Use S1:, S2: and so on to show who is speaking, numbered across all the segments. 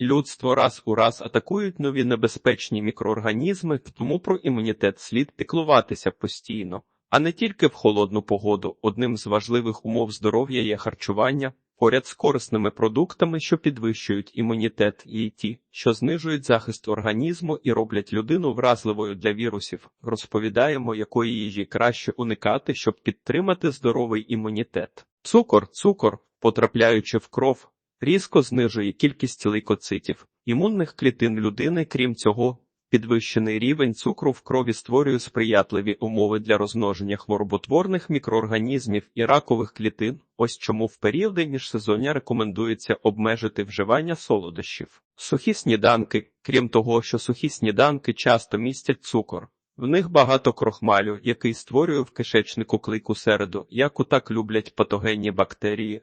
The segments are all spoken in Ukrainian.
S1: Людство раз у раз атакують нові небезпечні мікроорганізми, тому про імунітет слід піклуватися постійно, а не тільки в холодну погоду. Одним з важливих умов здоров'я є харчування, поряд з корисними продуктами, що підвищують імунітет, і ті, що знижують захист організму і роблять людину вразливою для вірусів. Розповідаємо, якої їжі краще уникати, щоб підтримати здоровий імунітет. Цукор, цукор, потрапляючи в кров, різко знижує кількість лейкоцитів, імунних клітин людини. Крім цього, підвищений рівень цукру в крові створює сприятливі умови для розмноження хвороботворних мікроорганізмів і ракових клітин. Ось чому в періоди міжсезоння рекомендується обмежити вживання солодощів. Сухі сніданки, крім того, що сухі сніданки часто містять цукор. В них багато крохмалю, який створює в кишечнику клейку середу, яку так люблять патогенні бактерії,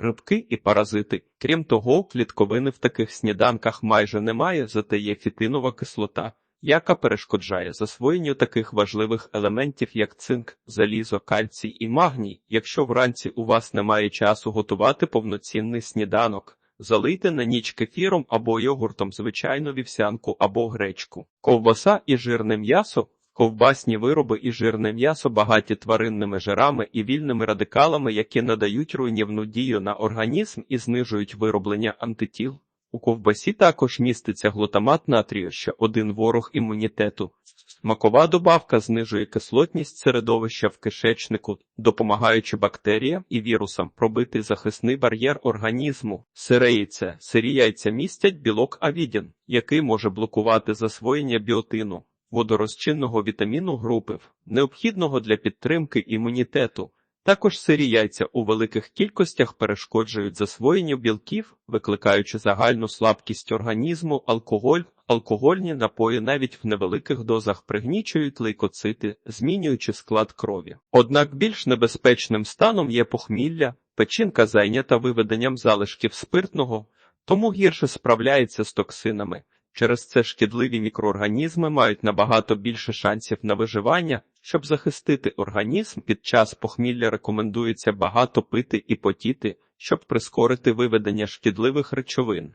S1: грибки і паразити. Крім того, клітковини в таких сніданках майже немає, зате є фітинова кислота, яка перешкоджає засвоєнню таких важливих елементів, як цинк, залізо, кальцій і магній. Якщо вранці у вас немає часу готувати повноцінний сніданок. Залийте на ніч кефіром або йогуртом звичайну вівсянку або гречку. Ковбаса і жирне м'ясо. Ковбасні вироби і жирне м'ясо багаті тваринними жирами і вільними радикалами, які надають руйнівну дію на організм і знижують вироблення антитіл. У ковбасі також міститься глутамат натрію, ще один ворог імунітету. Смакова добавка знижує кислотність середовища в кишечнику, допомагаючи бактеріям і вірусам пробити захисний бар'єр організму. Сире яйце. Сирі яйця містять білок авідін, який може блокувати засвоєння біотину водорозчинного вітаміну групи, необхідного для підтримки імунітету. Також сирі яйця у великих кількостях перешкоджують засвоєнню білків, викликаючи загальну слабкість організму, алкоголь, алкогольні напої навіть в невеликих дозах пригнічують лейкоцити, змінюючи склад крові. Однак більш небезпечним станом є похмілля, печінка зайнята виведенням залишків спиртного, тому гірше справляється з токсинами. Через це шкідливі мікроорганізми мають набагато більше шансів на виживання. Щоб захистити організм, під час похмілля рекомендується багато пити і потіти, щоб прискорити виведення шкідливих речовин.